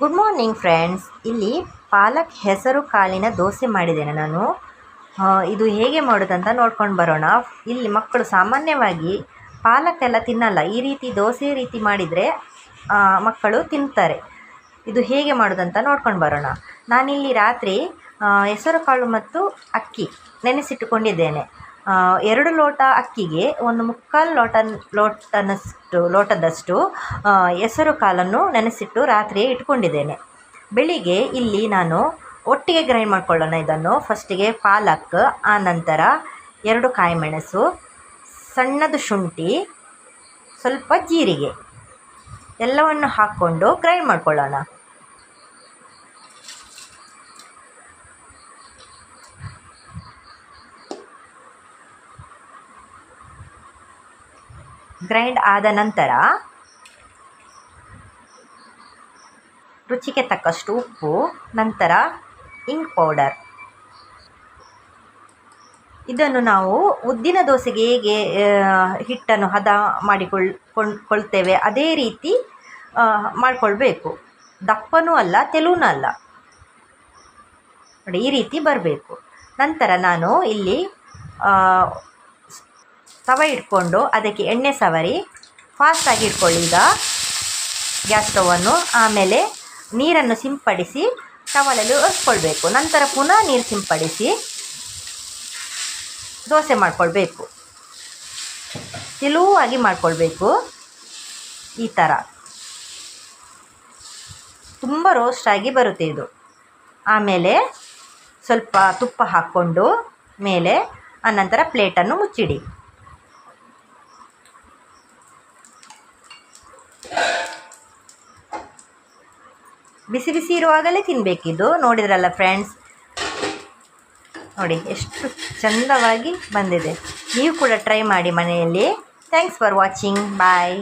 Good morning friends ಇಲ್ಲಿ ಪಾಲಕ್ ಹೆಸರು ಕಾಳಿನ ದೋಸೆ ಮಾಡಿದ್ದೇನೆ ನಾನು. ಇದು ಹೇಗೆ ಮಾಡೋದಂತ ನೋಡ್ಕೊಂಡು ಬರೋಣ. ಇಲ್ಲಿ ಮಕ್ಕಳು ಸಾಮಾನ್ಯವಾಗಿ ಪಾಲಕ್ ಎಲ್ಲ ತಿನ್ನಲ್ಲ. ಈ ರೀತಿ ದೋಸೆ ರೀತಿ ಮಾಡಿದರೆ ಮಕ್ಕಳು ತಿಂತಾರೆ. ಇದು ಹೇಗೆ ಮಾಡೋದಂತ ನೋಡ್ಕೊಂಡು ಬರೋಣ. ನಾನಿಲ್ಲಿ ರಾತ್ರಿ ಹೆಸರುಕಾಳು ಹೆಸರು ಕಾಳು ಮತ್ತು ಅಕ್ಕಿ ನೆನೆಸಿಟ್ಟುಕೊಂಡಿದ್ದೇನೆ. ಎರಡು ಲೋಟ ಅಕ್ಕಿಗೆ ಒಂದು ಮುಕ್ಕಾಲು ಲೋಟ ಲೋಟನಷ್ಟು, ಲೋಟದಷ್ಟು ಹೆಸರು ಕಾಲನ್ನು ನೆನೆಸಿಟ್ಟು ರಾತ್ರಿಯೇ ಇಟ್ಕೊಂಡಿದ್ದೇನೆ. ಬೆಳಿಗ್ಗೆ ಇಲ್ಲಿ ನಾನು ಒಟ್ಟಿಗೆ ಗ್ರೈಂಡ್ ಮಾಡ್ಕೊಳ್ಳೋಣ ಇದನ್ನು. ಫಸ್ಟಿಗೆ ಪಾಲಕ್ ಆನಂತರ ಎರಡು ಕಾಯಿಮೆಣಸು, ಸಣ್ಣದು ಶುಂಠಿ, ಸ್ವಲ್ಪ ಜೀರಿಗೆ. ಎಲ್ಲವನ್ನು ಹಾಕ್ಕೊಂಡು ಗ್ರೈಂಡ್ ಮಾಡ್ಕೊಳ್ಳೋಣ. ಗ್ರೈಂಡ್ ಆದ ನಂತರ ರುಚಿಗೆ ತಕ್ಕಷ್ಟು ಉಪ್ಪು, ನಂತರ ಇಂಕ್ ಪೌಡರ್. ಇದನ್ನು ನಾವು ಉದ್ದಿನ ದೋಸೆಗೆ ಹೇಗೆ ಹಿಟ್ಟನ್ನು ಹದ ಮಾಡಿಕೊಳ್ಳ್ ಕೊಂಡ್ ಕೊಳ್ತೇವೆ ಅದೇ ರೀತಿ ಮಾಡಿಕೊಳ್ಬೇಕು. ದಪ್ಪನೂ ಅಲ್ಲ, ತೆಲುನೂ ಅಲ್ಲ. ನೋಡಿ, ಈ ರೀತಿ ಬರಬೇಕು. ನಂತರ ನಾನು ಇಲ್ಲಿ ತವ ಇಟ್ಕೊಂಡು ಅದಕ್ಕೆ ಎಣ್ಣೆ ಸವರಿ ಫಾಸ್ಟಾಗಿ ಇಟ್ಕೊಳ್ಳಿ ಈಗ. ಗ್ಯಾಸ್ ಸ್ಟವನ್ನು ಆಮೇಲೆ ನೀರನ್ನು ಸಿಂಪಡಿಸಿ ಟವಲಲ್ಲಿ ಒರೆಸ್ಕೊಳ್ಬೇಕು. ನಂತರ ಪುನಃ ನೀರು ಸಿಂಪಡಿಸಿ ದೋಸೆ ಮಾಡಿಕೊಳ್ಬೇಕು. ತೆಳುವಾಗಿ ಮಾಡಿಕೊಳ್ಬೇಕು ಈ ಥರ ತುಂಬ ರೋಸ್ಟ್ ಆಗಿ ಬರುತ್ತೆ ಇದು. ಆಮೇಲೆ ಸ್ವಲ್ಪ ತುಪ್ಪ ಹಾಕ್ಕೊಂಡು ಮೇಲೆ ಆನಂತರ ಪ್ಲೇಟನ್ನು ಮುಚ್ಚಿಡಿ. ಬಿಸಿ ಬಿಸಿ ಇರುವಾಗಲೇ ತಿನ್ನಬೇಕಿದು ನೋಡಿದ್ರಲ್ಲ ಫ್ರೆಂಡ್ಸ್ ನೋಡಿ, ಎಷ್ಟು ಚಂದವಾಗಿ ಬಂದಿದೆ. ನೀವು ಕೂಡ ಟ್ರೈ ಮಾಡಿ ಮನೆಯಲ್ಲಿ. Thanks for watching bye